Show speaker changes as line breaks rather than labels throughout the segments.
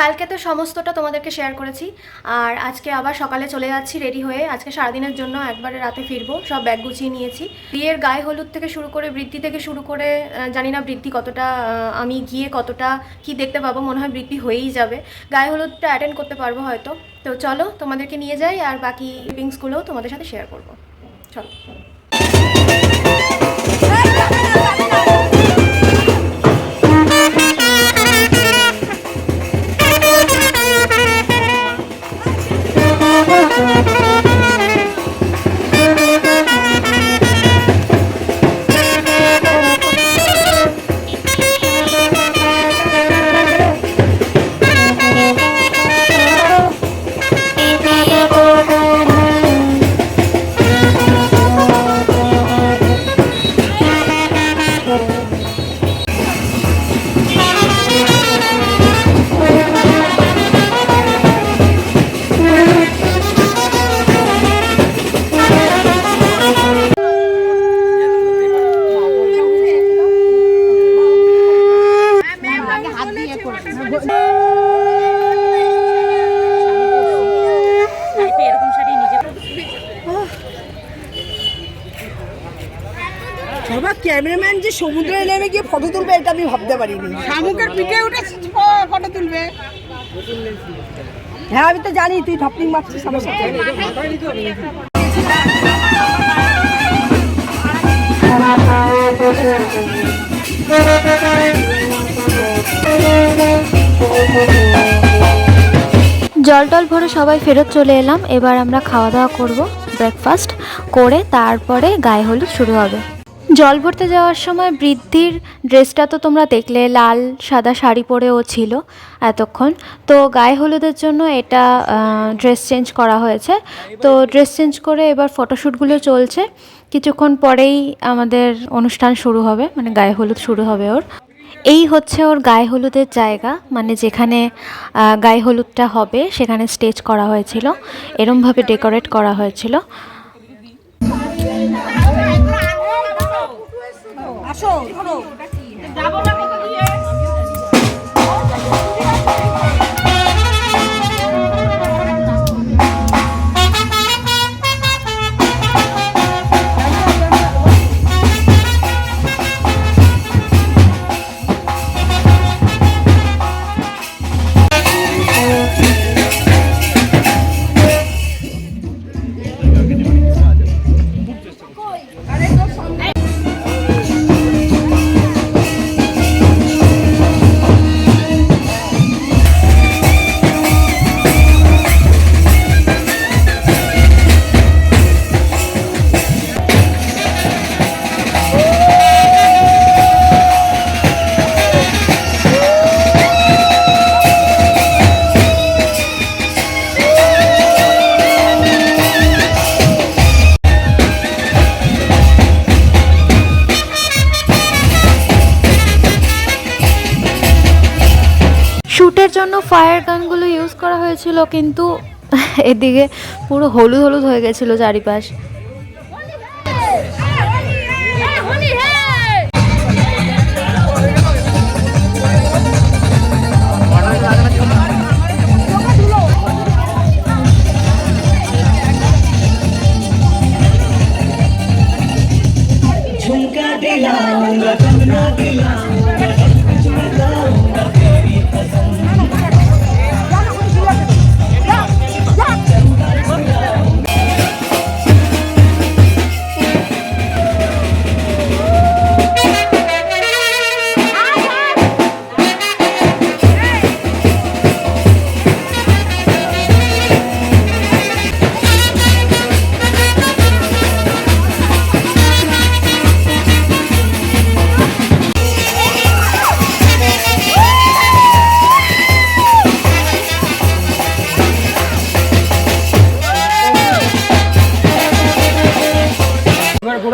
কালকে তো সমস্তটা তোমাদেরকে শেয়ার করেছি। আর আজকে আবার সকালে চলে যাচ্ছি রেডি হয়ে। আজকে সারাদিনের জন্য একবারে রাতে ফিরবো। সব ব্যাগ গুছিয়ে নিয়েছি। বিয়ের গায়ে হলুদ থেকে শুরু করে বৃদ্ধি থেকে শুরু করে জানি না বৃদ্ধি কতটা আমি গিয়ে কতটা কি দেখতে পাবো, মনে হয় বৃদ্ধি হয়েই যাবে। গায়ে হলুদটা অ্যাটেন্ড করতে পারব হয়তো। তো চলো তোমাদেরকে নিয়ে যাই, আর বাকি লিভিংসগুলোও তোমাদের সাথে শেয়ার করব। চলো।
বাবা ক্যামেরাম্যান যে সমুদ্রে নেমে গিয়ে ফটো তুলবে এটা আমি ভাবতে পারিনি।
শামুকের পিঠে উঠে ফটো তুলবে।
হ্যাঁ আমি তো জানি তুই ঢপলিং মারছিস আমার সাথে।
জল টল ভরে সবাই ফেরত চলে এলাম। এবার আমরা খাওয়া দাওয়া করব ব্রেকফাস্ট করে তারপরে গায়ে হলুদ শুরু হবে। জল ভরতে যাওয়ার সময় বৃদ্ধির ড্রেসটা তো তোমরা দেখলে, লাল সাদা শাড়ি পরে ও ছিল এতক্ষণ। তো গায়ে হলুদের জন্য এটা ড্রেস চেঞ্জ করা হয়েছে। তো ড্রেস চেঞ্জ করে এবার ফটোশ্যুটগুলো চলছে। কিছুক্ষণ পরেই আমাদের অনুষ্ঠান শুরু হবে মানে গায়ে হলুদ শুরু হবে ওর। এই হচ্ছে ওর গায়ে হলুদের জায়গা মানে যেখানে গায়ে হলুদটা হবে, সেখানে স্টেজ করা হয়েছিল। এরমভাবে ডেকোরেট করা হয়েছিল। আসো ধরো। যাব না কোথাও দিয়ে। শ্যুটের জন্য ফায়ার গানগুলো ইউজ করা হয়েছিল, কিন্তু এদিকে পুরো হলুদ হলুদ হয়ে গেছিল চারিপাশ।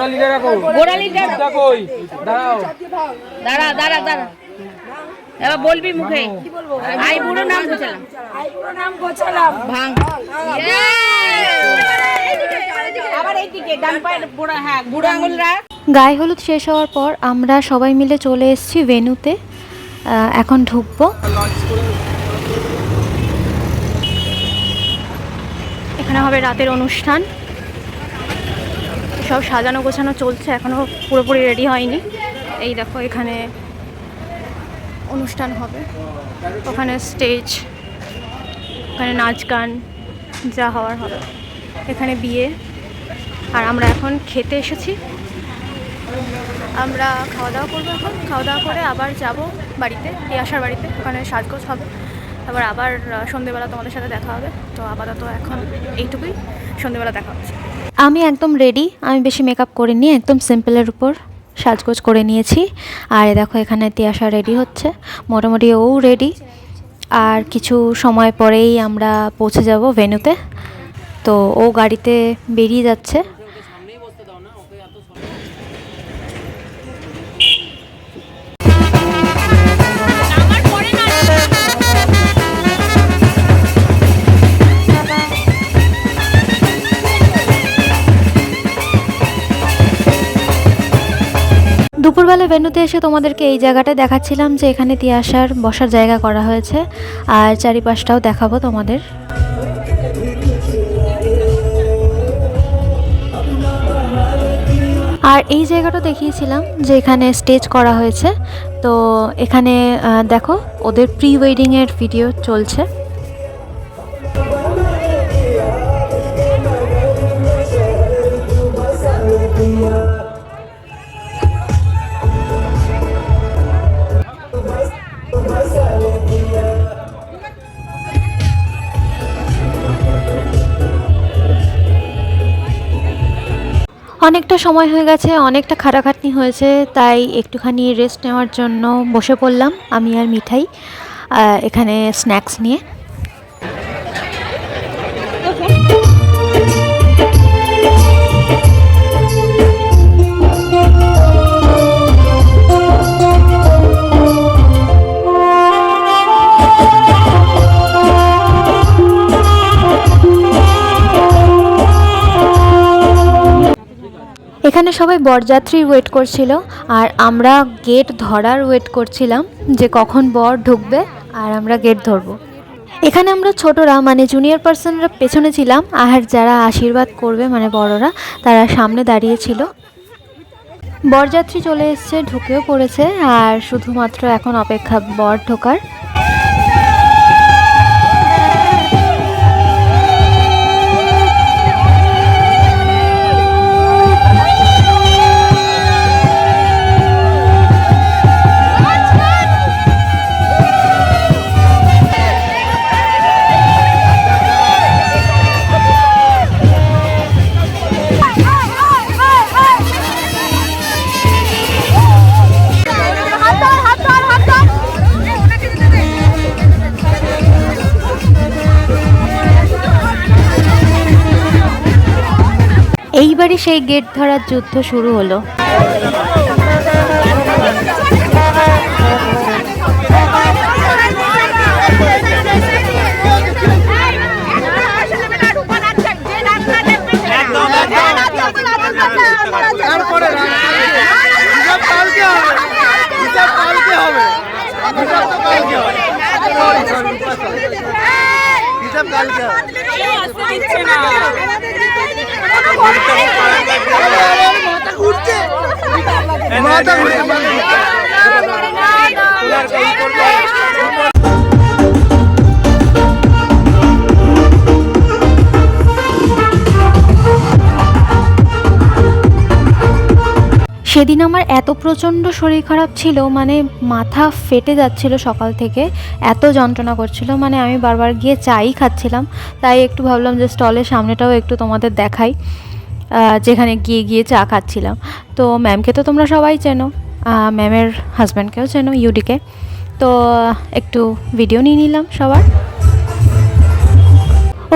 গোড়ালিটা রাখো
গোড়ালিটা
দাঁড়াও।
দাঁড়া দাঁড়া দাঁড়া। এবার বলবি মুখে। আই নাম গোছালাম। আই নাম গোছালাম। ভাঙ। ইয়ে! আবার ডান পায়ের বুড়া হ্যাঁ
গায়ে হলুদ শেষ হওয়ার পর আমরা সবাই মিলে চলে এসেছি ভেনুতে। এখন ঢুকবো।
এখানে হবে রাতের অনুষ্ঠান। সব সাজানো গোছানো চলছে, এখনও পুরোপুরি রেডি হয়নি। এই দেখো এখানে অনুষ্ঠান হবে। ওখানে স্টেজ ওখানে নাচ গান, যা হওয়ার হবে। এখানে বিয়ে। আর আমরা এখন খেতে এসেছি। আমরা খাওয়া দাওয়া করব এখন। খাওয়া দাওয়া করে আবার যাব বাড়িতে আসার বাড়িতে। ওখানে সাজগোজ হবে। তারপর আবার সন্ধেবেলা তোমাদের সাথে দেখা হবে। তো আপাতত এখন এইটুকুই। সন্ধেবেলা দেখা হচ্ছে।
আমি একদম রেডি আমি বেশি মেকআপ করিনি, একদম সিম্পলের উপর সাজগোজ করে নিয়েছি। আর দেখো, এখানে তিয়াশা রেডি হচ্ছে। মোটামুটি ও রেডি আর কিছু সময় পরেই আমরা পৌঁছে যাব ভেনুতে তো ও গাড়িতে বেরিয়ে যাচ্ছে। দুপুরবেলা ভেন্যুতে এসে তোমাদেরকে এই জায়গাটায় দেখাচ্ছিলাম যে এখানে তিয়াশার বসার জায়গা করা হয়েছে। আর চারিপাশটাও দেখাবো তোমাদের। আর এই জায়গাটা দেখিয়েছিলাম যে এখানে স্টেজ করা হয়েছে। তো এখানে দেখো, ওদের প্রি ওয়েডিংয়ের ভিডিও চলছে। অনেকটা সময় হয়ে গেছে, অনেকটা খাটাখাটনি হয়েছে, তাই একটুখানি রেস্ট নেওয়ার জন্য বসে পড়লাম, আমি আর মিঠাই এখানে স্ন্যাক্স নিয়ে। এখানে সবাই বরযাত্রীর ওয়েট করছিল আর আমরা গেট ধরার ওয়েট করছিলাম যে কখন বর ঢুকবে আর আমরা গেট ধরবো। এখানে আমরা ছোটরা মানে জুনিয়র পার্সনরা পেছনে ছিলাম, আর যারা আশীর্বাদ করবে মানে বড়রা, তারা সামনে দাঁড়িয়েছিল বরযাত্রী চলে এসছে, ঢুকেও পড়েছে, আর শুধুমাত্র এখন অপেক্ষা বর ঢোকার। সেই গেট ধরার যুদ্ধ শুরু হলো। সেদিন আমার এত প্রচণ্ড শরীর খারাপ ছিল মানে মাথা ফেটে যাচ্ছিল সকাল থেকে, এত যন্ত্রণা করছিল মানে আমি বারবার গিয়ে চাই খাচ্ছিলাম, তাই একটু ভাবলাম যে স্টলের সামনেটাও একটু তোমাদের দেখাই। যেখানে গিয়ে গিয়ে চা খাচ্ছিলাম। তো ম্যামকে তো তোমরা সবাই চেনো। ম্যামের হাজব্যান্ডকেও চেনো ইউডিকে তো একটু ভিডিও নিয়ে নিলাম সবার।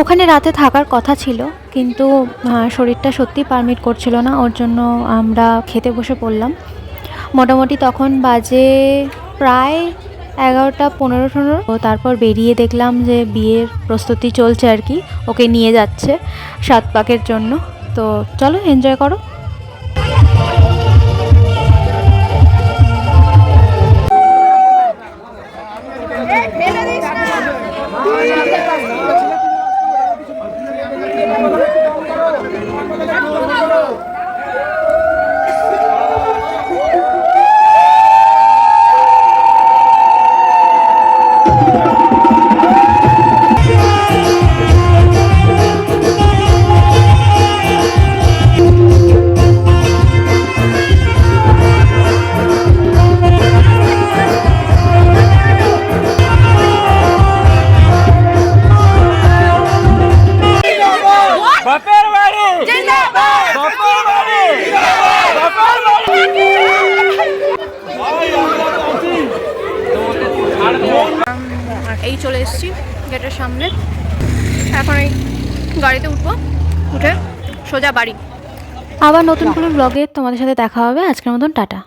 ওখানে রাতে থাকার কথা ছিল, কিন্তু শরীরটা সত্যি পারমিট করছিল না। ওর জন্য আমরা খেতে বসে পড়লাম। মোটামুটি তখন বাজে প্রায় এগারোটা পনেরো ষোলো। তারপর বেরিয়ে দেখলাম যে বিয়ের প্রস্তুতি চলছে আর কি। ওকে নিয়ে যাচ্ছে সাত পাকের জন্য। তো চলো এনজয় করো।
গেটের সামনে। এখন এই গাড়িতে উঠবো। উঠে সোজা বাড়ি।
আবার নতুন কোনো ব্লগে তোমাদের সাথে দেখা হবে। আজকের মতন টাটা।